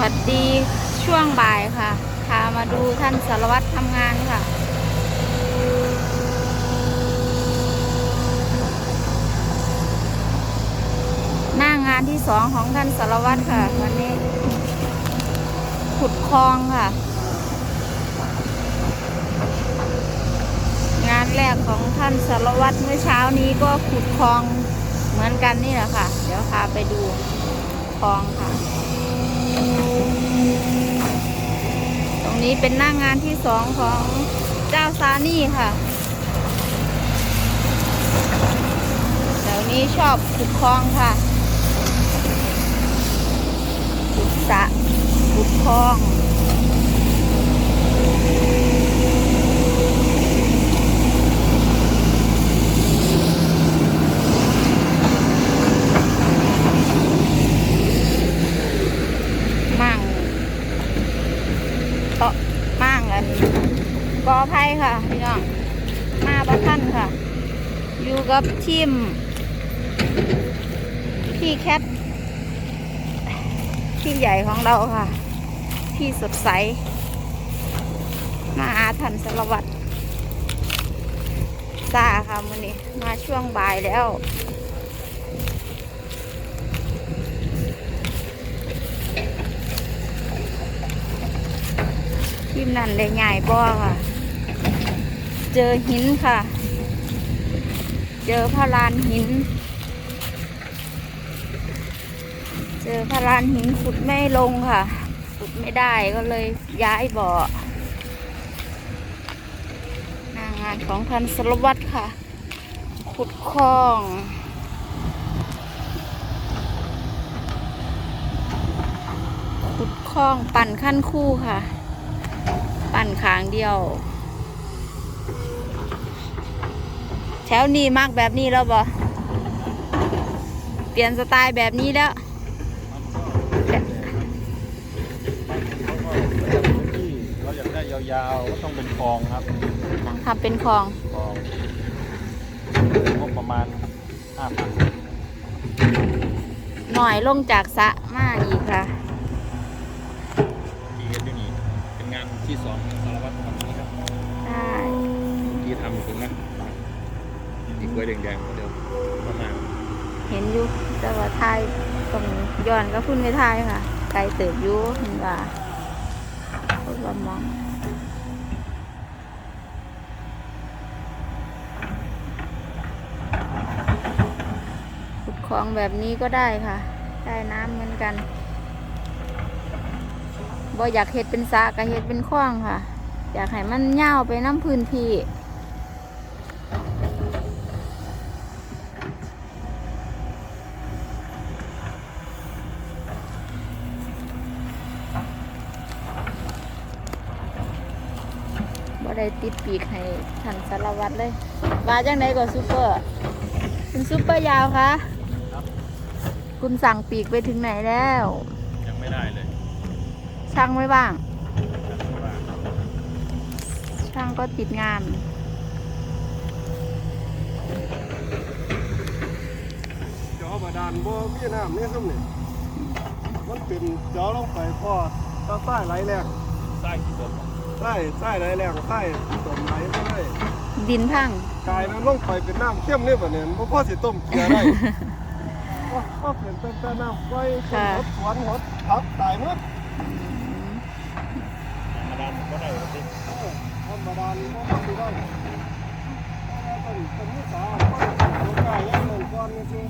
วัสดีช่วงบ่ายค่ะ พามาดูท่านสารวัตรทำงานค่ะ หน้างานที่สองของท่านสารวัตรค่ะ วันนี้ ขุดคลองค่ะ งานแรกของท่านสารวัตรเมื่อเช้านี้ก็ขุดคลองเหมือนกันนี่แหละค่ะ เดี๋ยวพาไปดูคลองค่ะ ตรงนี้เป็นหน้างานที่สองของเจ้าซานี่ค่ะแถวนี้ชอบขุดคลองค่ะขุดสระขุดคลองมั่งเตาะมั่งเลย กอไผ่ค่ะพี่น้องมาประท่านค่ะ อยู่กับทีมพี่แคทพี่ใหญ่ของเราค่ะ พี่สดใส มาอาทันสารวัตรซาค่ะมือนี้มาช่วงบ่ายแล้ว ทีมนั่นเลยใหญ่บ่อค่ะ เจอหินค่ะ เจอพารานหิน เจอพารานหินขุดไม่ลงค่ะ ขุดไม่ได้ก็เลยย้ายบ่อหน้างานของท่านสารวัตค่ะ ขุดคลองขุดคลองปั่นขั้นคู่ค่ะ ปั่นขางเดียว แถวนี้มากแบบนี้แล้วบ่เปลี่ยนสไตล์แบบนี้แล้วเราอยากได้ยาวๆก็ต้องเป็นคลองครับต้องทำเป็นคลองคลองงบประมาณห้าพันหน่อยลงจากสระมาอีกค่ะ ที่เฮ็ดอยู่นี่เป็นงาน ที่สองของสารวัตรทำนี้ครับใช่ที่ทำอยู่ตรงนั้นอีกกล้วยแดงๆเหมือนเดิมประมาณเห็นอยู่แต่ว่าทายตรงย้อนก็พุ่นไม่ทายค่ะ ไกลเติบอยู่เห็นว่าพูดว่ามองขุดคลองแบบนี้ก็ได้ค่ะ ได้น้ำเหมือนกัน บ่อยากเห็ดเป็นสระก็เห็ดเป็นคลองค่ะ อยากให้มันเน่าวไปน้ำพื้นที่บ่ได้ติดปีกให้ท่านสารวัตรเลยว่าจังไดก็ซูเปอร์คุณซูเปอร์ยาวคะคุณสั่งปีกไปถึงไหนแล้ว ยังไม่ได้เลย ช่างไม่บ้างยังไม่ว่าช่างก็ติดงาน จอบาดาลบ่มีน้ำนี่ซุ่มนี่มันเป็นจอลงไปพอตาใต้ไหลแรงไส้กี่ต้นใต้ใต้ไหลแรงใต้ต้มไหลไม่ได้ดินพังกลายมันลงไปเป็นน้ำเข้มนี่บ่เนี่ยบ่พอสิต้มเกลือได้ว่าว่าเป็นเป็นแต่น้ำไฟจนหดสวนหดผักตายหมด ธรรมดาผมก็ ได้ครับพี่ธรรมดาลบ่มันสิได้ต้องเป็นมิสาต้องกายอย่างนั้นก่อนนี่สิ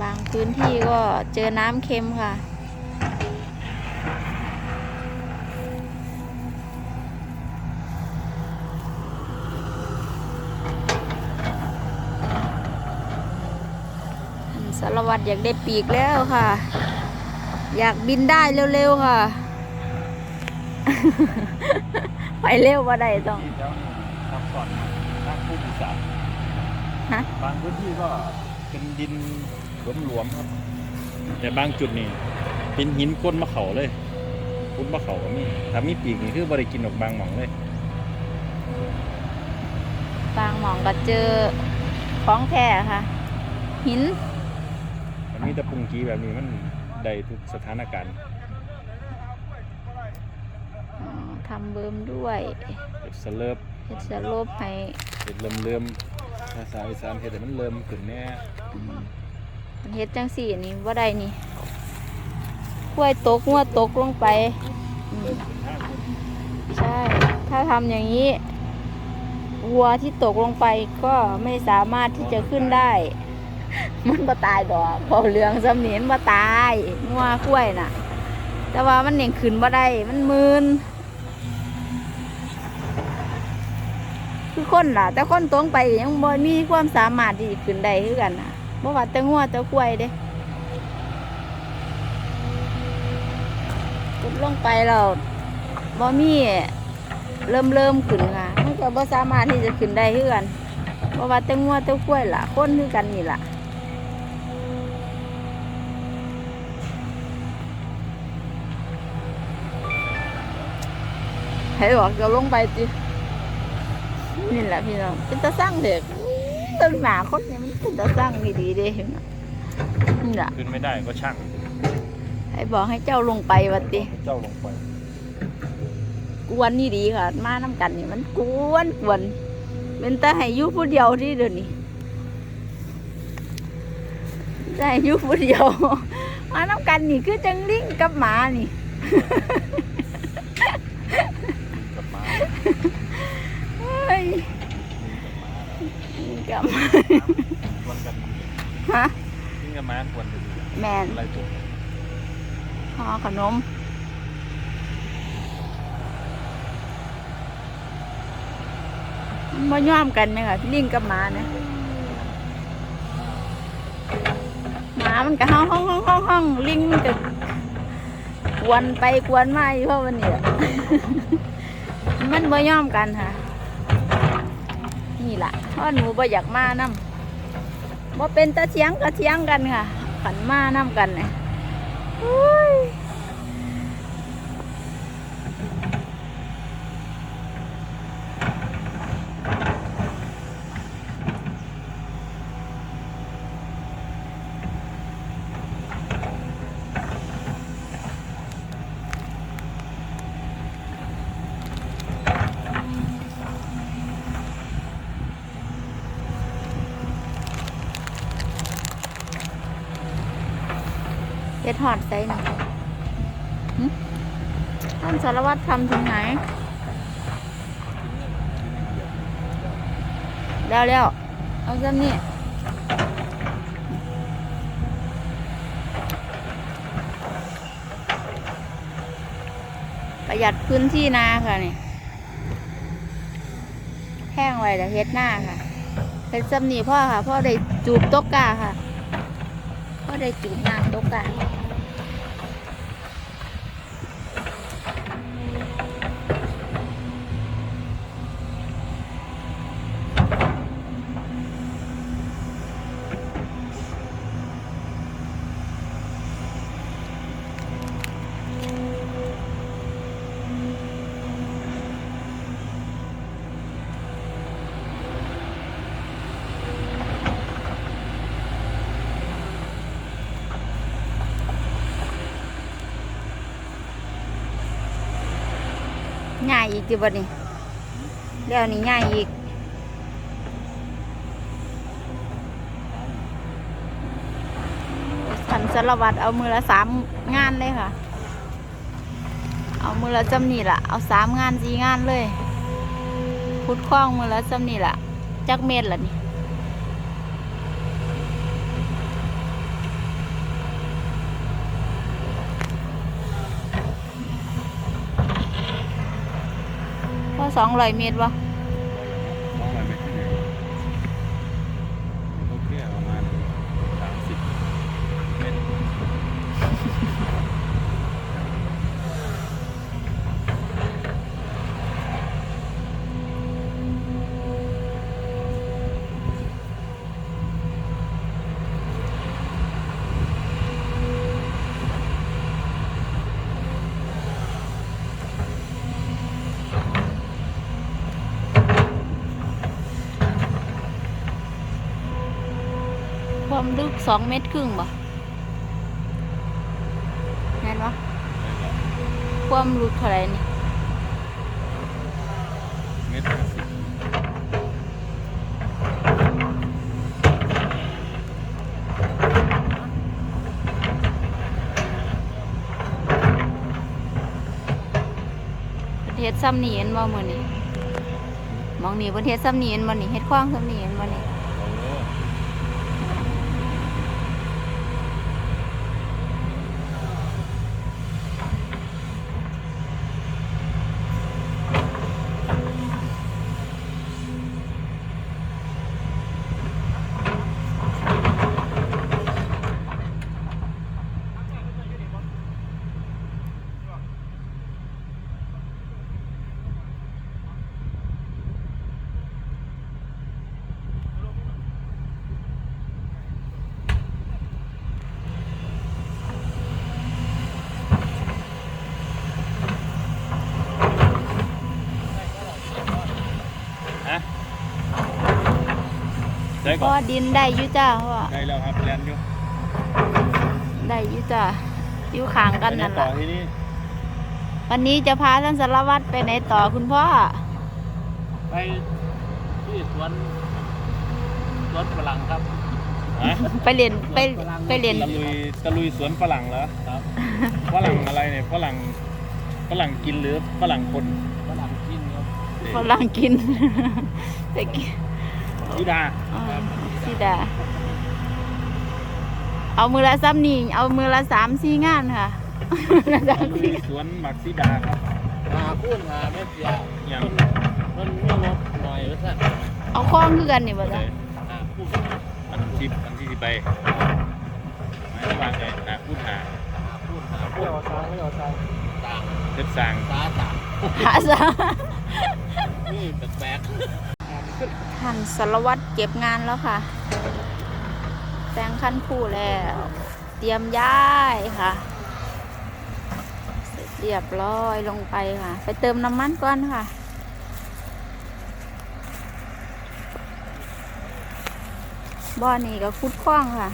บางพื้นที่ก็เจอน้ำเค็มค่ะ สารวัตรอยากได้ปีกแล้วค่ะ อยากบินได้เร็วๆค่ะ ไปเร็วว่าได้ต้องที่เจ้าทำก่อนสร้างผู้มีสารฮะบางพื้นที่ก็เป็นดินหลวมๆครับ แต่บางจุดนี่เป็นหินก้นมะเขาเลยก้นมะเขาก็มีถ้ามีปีกนี่คือบริกินออกบางหม่องเลย บางหมองก็เจอของแท้ค่ะ หินมันมีมีแต่ปรุงกี้แบบนี้มัน ได้ทุกสถานการณ์อ๋อทำเบิ่มด้วยเฮ็ดสเลิฟเฮ็ดสโลปให้เฮ็ดเริ่มเริ่มภาษาอีสานเฮ็ดให้มันเริ่มขึ้นแน่อืมมันเฮ็ดจังสี่นี่บ่ได้นี่กล้วยตกงัวตกลงไปอืมเริ่มขึ้นทางคนใช่ ถ้าทำอย่างนี้ วัวที่ตกลงไปก็ไม่สามารถที่จะขึ้นได้ มันบ่ตายดอกพอเหลืองสำเนียนบ่ตายงัวกล้วยน่ะ แต่ว่ามันเน่งขึ้นบ่ได้มันมืนคือคนล่ะ แต่คนตรงไปยังบ่มีความสามารถที่ขึ้นได้คือกันน่ะบ่ว่าแต่งัวแต่กล้วยเด้กดลงไปแล้วบ่มีเริ่มเริ่มขึ้นค่ะมันก็บ่สามารถที่จะขึ้นได้คือกันบ่ว่าแต่งัวแต่กล้วยล่ะ คนคือกันนี่ล่ะ ให้บอกจะลงไปจินี่แหละพี่น้องเป็นตาสร้างเด็กต้นหมาคนนี้มันเป็นตาสร้างดีๆเด้พี่น้องนี่แหละขึ้นไม่ได้ก็ช่างให้บอกให้เจ้าลงไปวัดติเจ้าลงไป กวนนี่ดีค่ะ มาน้ำกันนี่มันกวนกวนเป็นตาให้อยุผู้เดียวที่เดี๋ยวนี้ได้อยุผู้เดียว มาน้ำกันนี่คือจังลิงกับหมานี่ กลับมา เฮ้ยลิง กับหมาควรกันฮะ ยิ่งกับม้าควรกันดีแมนอะไรตัวห่อขนมมาย่อมกันไหมคะลิงกับหมาเนี่ยหมามันก็ห้องห้องห้องห้องห้องลิงมันก็กวนไปกวนมาอยู่เพราะวันนี้มันมาย่อมกันค่ะ นี่ล่ะเพราะหนูบ่อยากมานํบ่เป็นตะเชียงกะเชียงกันค่ะขันมานํกันเนี่ย ฮ็ดหอดใส่นี่หึท่านสารวัตรทำถึงไหนแล้วแล้วเอาจำนี่ประหยัดพื้นที่นาค่ะนี่แห้งไว้แล้วเฮ็ดหน้าค่ะเฮ็ดจำนี่พ่อค่ะ พ่อได้จูบตกกาค่ะ พ่อได้จูบน้ำตกกา ง่ายอีกจีบนี่เดี๋ยวนี้ง่ายอีกทันสารวัตรเอามือละสามงานเลยค่ะ เอามือละจำนี่ละเอาสามงานสี่งานเลยพุดคล้องมือละจำนี่ละจักเม็ดละนี่ พอสองร้อยเมตรวะ มองอะไรไม่ขึ้นเลยโอเคประมาณสามสิบเมตร ความ ลึกสองเมตรครึ่งบ่บ่นวะความรู้เท่าไหร่นี่เมตรห้าสิบประเทศซ้ำนี่เห็นบ่มื้อนี้มองนี่ประเทศซ้ำนี่เห็นบ่นี่เฮ็ดคว้างซ้ำนี่เห็นบ่นี่ ได้พ่ก่ออนดินได้อยู่จ้าพ่อได้แล้วครับแลนด์อยู่ได้อยู่จ้าอยู่ข้างกันไปไหนั่นต่อล่ะที่นี่วันนี้จะพาท่านสารวัตรไปไหนต่อคุณพ่อ ไปที่สวนสวนฝรั่งครับฮะไปเรียนไปไปเรียนตะลุยตะลุยสวนฝรั่งเหรอครับฝรั่งอะไรเนี่ยฝรั่งฝรั่งกินหรือฝรั่งคนฝรั่งกินครับฝรั่งกินไปกิน ธิดาอ่าสิดา เอามือละซ้ำนี่เอามือละสามสี่งานค่ะมือละสามลุยสี่ สวนหมักซิดาครับหาคูณหาไม่เสียอย่างมันมีงบหน่อยว่าสั่นเอาคล้องคือกันนี่บ่จ๊ะหาคูณอันที่อันที่สิไปไม่วางเลยหาพูดหาหาคูณหาไม่เอาทางไม่เอาทางต่างเจ็บสั่งตาต่างหาซะ นี่แปลก ท่านสารวัตรเก็บงานแล้วค่ะ แต่งขั้นผู้แล้ว เตรียมย้ายค่ะ เสร็จเรียบร้อยลงไปค่ะ ไปเติมน้ำมันก่อนค่ะบ่อนี่ก็คุดคล้องค่ะ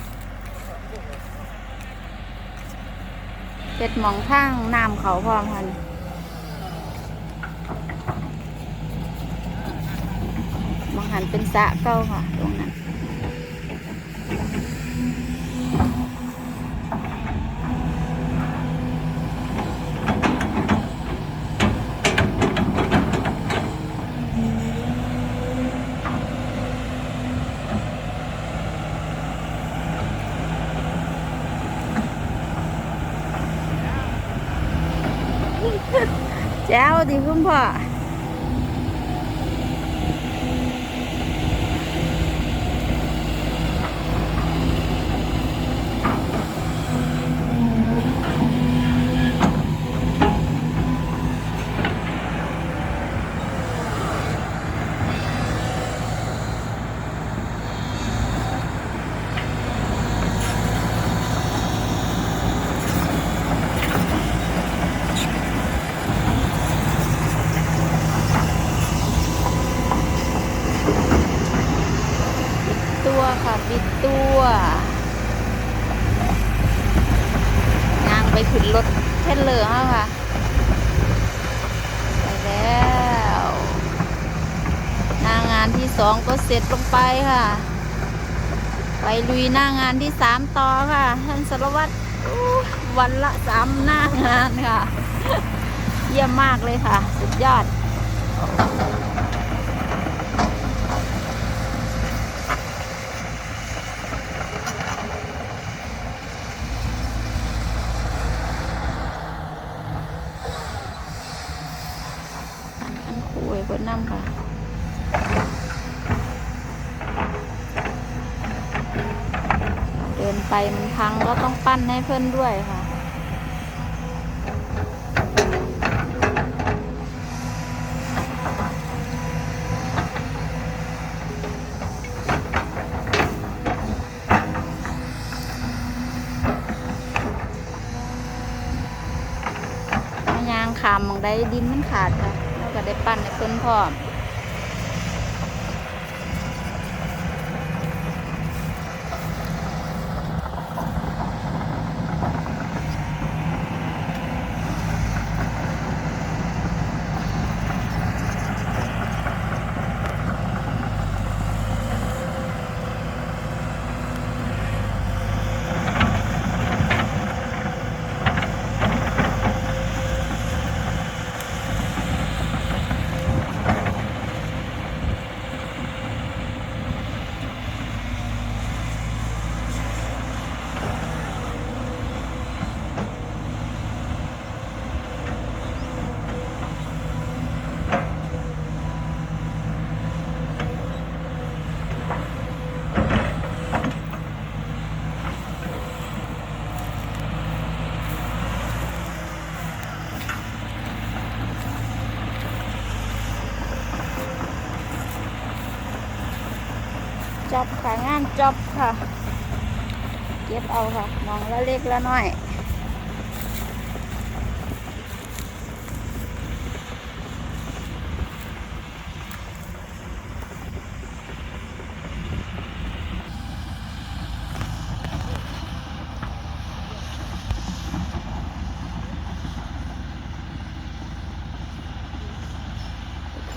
เป็ดหมองทางน้ำเขาพร้อมค่ะนี่มอง หันเป็นสะเก้าค่ะ ตรงนั้น แจ้วดิคุณพ่อ ตัวค่ะ บิดตัวยางไปขึ้นรถเทนเลอร์ค่ะ ไปแล้วหน้างานที่สองก็เสร็จลงไปค่ะ ไปลุยหน้างานที่สามต่อค่ะ ท่านสารวัตรวันละสามหน้างานค่ะ เยี่ยมมากเลยค่ะ สุดยอด อันคุยเพิ่นนำค่ะเดินไปมันพังก็ต้องปั้นให้เพื่อนด้วยค่ะเอายางขามมองได้ดินมันขาดค่ะแล้วก็ได้ปั้น เพิ่นพร้อม จ็อบค่ะงานจ็อบค่ะ เก็บเอาค่ะ มองละเล็กละน้อย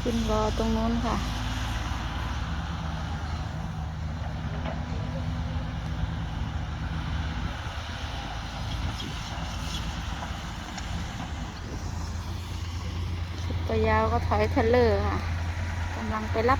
ขึ้นรอตรงนู้นค่ะ ยาวก็ถอยเทรลเลอร์ค่ะกำลังไปรับ